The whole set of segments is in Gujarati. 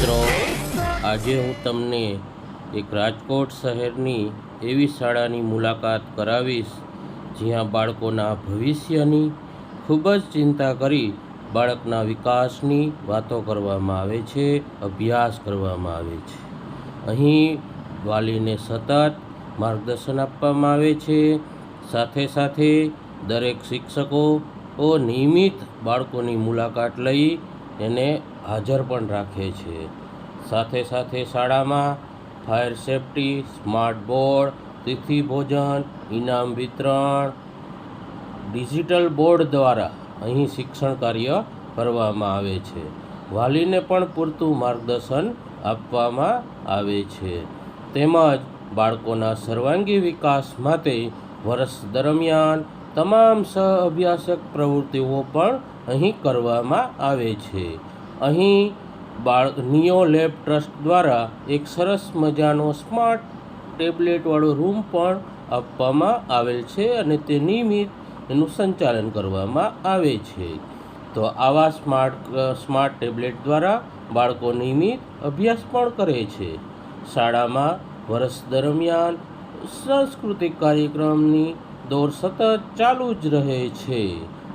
મિત્રો, આજે હું તમને એક રાજકોટ શહેરની એવી શાળાની મુલાકાત કરાવીશ, જ્યાં બાળકોના ભવિષ્યની ખૂબ જ ચિંતા કરી બાળકના વિકાસની વાતો કરવામાં આવે છે, અભ્યાસ કરવામાં આવે છે. અહીં વાલીને સતત માર્ગદર્શન આપવામાં આવે છે, સાથે સાથે દરેક શિક્ષકો નિયમિત બાળકોની મુલાકાત લઈ એને હાજર પણ રાખે છે. સાથે સાથે શાળામાં ફાયર સેફટી, સ્માર્ટ બોર્ડ, તિથિ ભોજન, ઇનામ વિતરણ, ડિજિટલ બોર્ડ દ્વારા અહીં શિક્ષણ કાર્ય કરવામાં આવે છે. વાલીને પણ પૂરતું માર્ગદર્શન આપવામાં આવે છે. તેમજ બાળકોના સર્વાંગી વિકાસ માટે વર્ષ દરમિયાન તમામ સહ અભ્યાસક પ્રવૃત્તિઓ પણ અહીં કરવામાં આવે છે. અહીં બાળ નિયો લેબ ટ્રસ્ટ દ્વારા એક સરસ મજાનો સ્માર્ટ ટેબ્લેટવાળો રૂમ પણ આપવામાં આવેલ છે અને તે નિયમિત એનું સંચાલન કરવામાં આવે છે. તો આવા સ્માર્ટ સ્માર્ટ ટેબ્લેટ દ્વારા બાળકો નિયમિત અભ્યાસ પણ કરે છે. શાળામાં વર્ષ દરમિયાન સાંસ્કૃતિક કાર્યક્રમની દોર સતત ચાલુ જ રહે છે.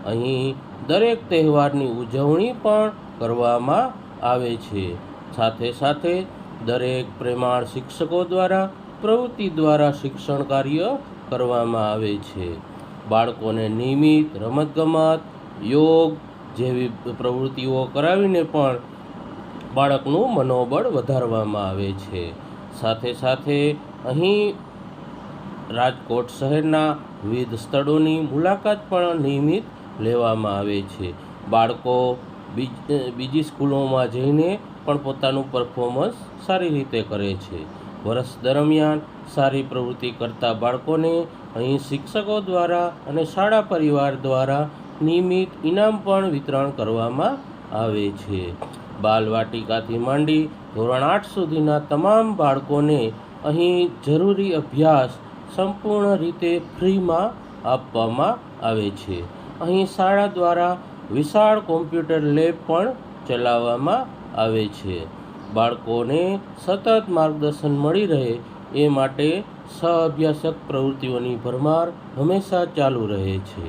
અહીં દરેક તહેવારની ઉજવણી પણ કરવામાં આવે છે. સાથે સાથે દરેક પ્રેમાળ શિક્ષકો દ્વારા, પ્રવૃત્તિ દ્વારા શિક્ષણ કાર્ય કરવામાં આવે છે. બાળકોને નિયમિત રમતગમત, યોગ જેવી પ્રવૃત્તિઓ કરાવીને પણ બાળકનું મનોબળ વધારવામાં આવે છે. સાથે સાથે અહીં રાજકોટ શહેરના વિવિધ સ્થળોની મુલાકાત પણ નિયમિત લેવામાં આવે છે. બાળકો બીજ સ્કૂલોમાં જઈને પણ પોતાનું પરફોર્મન્સ સારી રીતે કરે છે. વર્ષ દરમિયાન સારી પ્રવૃત્તિ કરતા બાળકોને અહીં શિક્ષકો દ્વારા અને શાળા પરિવાર દ્વારા નિયમિત ઇનામ પણ વિતરણ કરવામાં આવે છે. બાલવાટિકાથી માંડી ધોરણ આઠ સુધીના તમામ બાળકોને અહીં જરૂરી અભ્યાસ સંપૂર્ણ રીતે ફ્રીમાં આપવામાં આવે છે. અહીં શાળા દ્વારા વિશાળ કોમ્પ્યુટર લેબ પણ ચલાવવામાં આવે છે. બાળકોને સતત માર્ગદર્શન મળી રહે એ માટે સહઅભ્યાસક પ્રવૃત્તિઓની ભરમાર હંમેશા ચાલુ રહે છે.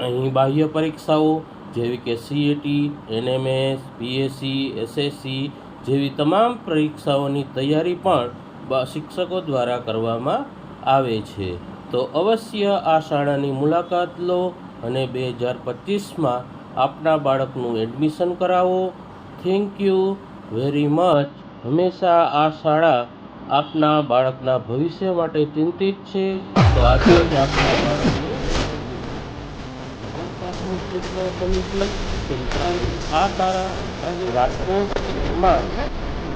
અહીં બાહ્ય પરીક્ષાઓ જેવી કે સીએટી એનએમએસ પીએસસી એસએસસી જેવી તમામ પરીક્ષાઓની તૈયારી પણ શિક્ષકો દ્વારા કરવામાં આવે છે. તો અવશ્ય આ શાળાની મુલાકાત લો અને બે હજાર પચીસમાં આપના બાળકનું એડમિશન કરાવો. થેન્ક યુ વેરી મચ હંમેશા આ શાળા આપના બાળકના ભવિષ્ય માટે ચિંતિત છે. તો આજે જ આપના બાળકનું આ તારા રાજકોટમાં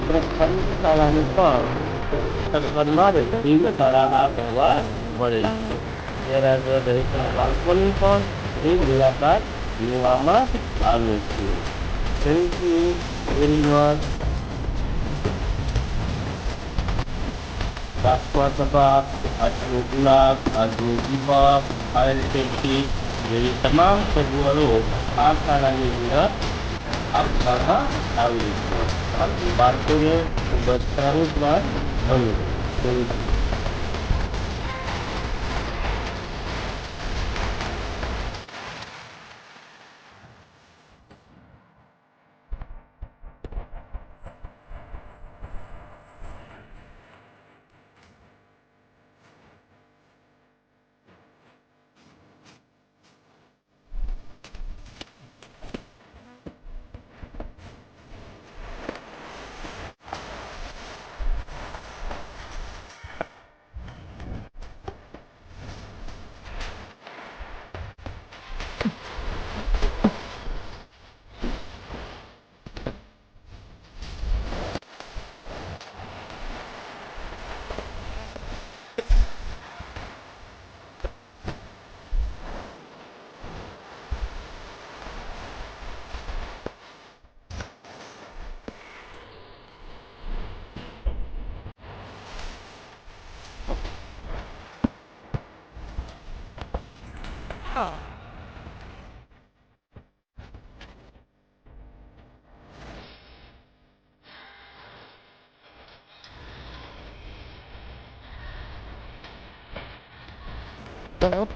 પ્રથમ શાળાની પણ ટક્કર મારે તારા આ કહેવા મળે છે. ત્યારે દરેક બાળકોને પણ એ મુલાકાત લેવામાં આવે છે. Thank you very much Rajkot સભા આજનું ગુલાબ, આજનું દીપક ફાયર સેફટી જેવી તમામ સગવડો આ શાળાની અંદર આપવામાં આવી છે. બાળકોને ખૂબ જ સારું જ્ઞાન મળ્યું. Oh. Well,